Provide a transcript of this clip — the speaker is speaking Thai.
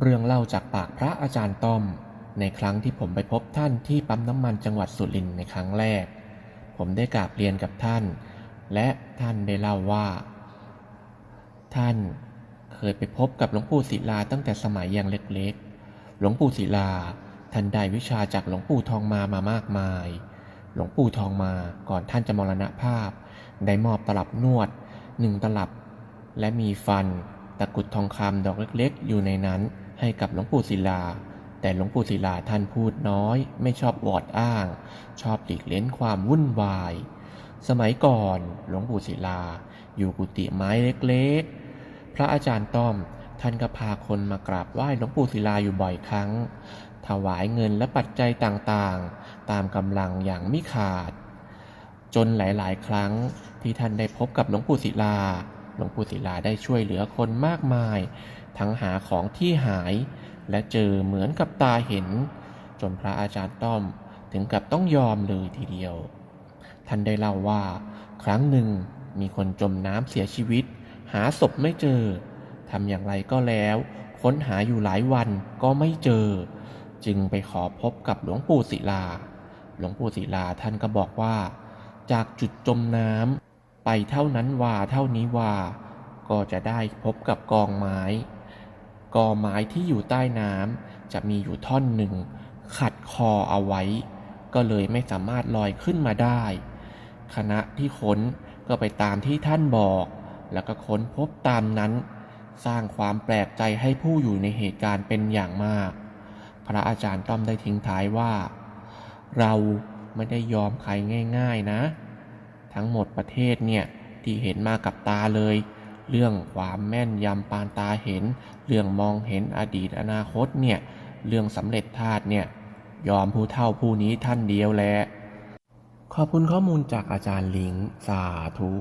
เรื่องเล่าจากปากพระอาจารย์ต้อม ในครั้งที่ผมไปพบท่านที่ปั๊มน้ำมันจังหวัดสุรินทร์ในครั้งแรก ผมได้กราบเรียนกับท่าน และท่านได้เล่าว่า ท่านเคยไปพบกับหลวงปู่ศิลาตั้งแต่สมัยยังเล็กๆ หลวงปู่ศิลาท่านได้วิชาจากหลวงปู่ทองมามามากมาย หลวงปู่ทองมาก่อนท่านจะมรณภาพ ได้มอบตลับนวดหนึ่งตลับ และมีฟัน ตะกุดทองคำดอกเล็กๆ อยู่ในนั้นให้กับหลวงปู่ศิลา แต่หลวงปู่ศิลาท่านพูดน้อย ไม่ชอบวอดอ้าง ชอบหลีกเล้นความวุ่นวาย สมัยก่อนหลวงปู่ศิลา อยู่กุฏิไม้เล็กๆ พระอาจารย์ต้อมท่านก็พาคนมากราบไหว้หลวงปู่ศิลาอยู่บ่อยครั้ง ถวายเงินและปัจจัยต่างๆ ตามกำลังอย่างไมิขาด จนหลายๆ ครั้งที่ท่านได้พบกับหลวงปู่ศิลา ลวงปู่ศิลาได้ช่วยเหลือคนมากมาย ทั้งหาของที่หาย และเจอเหมือนกับตาเห็น จนพระอาจารย์ต้อมถึงกับต้องยอมเลยทีเดียว ท่านได้เล่าว่า ครั้งหนึ่งมีคนจมน้ำเสียชีวิต หาศพไม่เจอทำอย่างไรก็แล้ว ค้นหาอยู่หลายวันก็ไม่เจอ จึงไปขอพบกับหลวงปู่ศิลา หลวงปู่ศิลาท่านก็บอกว่า จากจุดจมน้ำ ไปเท่านั้นว่าเท่านี้ว่าก็จะได้พบกับกองไม้ กอไม้ที่อยู่ใต้น้ำจะมีอยู่ท่อนหนึ่ง ขัดคอเอาไว้ ก็เลยไม่สามารถลอยขึ้นมาได้ คณะที่ค้นก็ไปตามที่ท่านบอก แล้วก็ค้นพบตามนั้น สร้างความแปลกใจให้ผู้อยู่ในเหตุการณ์เป็นอย่างมาก พระอาจารย์ต้อมได้ทิ้งท้ายว่า เราไม่ได้ยอมใครง่าย ๆ นะ ทั้งหมดประเทศเนี่ยที่เห็นมากับตาเลย เรื่องความแม่นยำปานตาเห็น เรื่องมองเห็นอดีตอนาคตเนี่ยเรื่องสำเร็จธาตุเนี่ยยอมผู้เท่าผู้นี้ท่านเดียวแหละขอบคุณข้อมูลจากอาจารย์ลิงสาธุ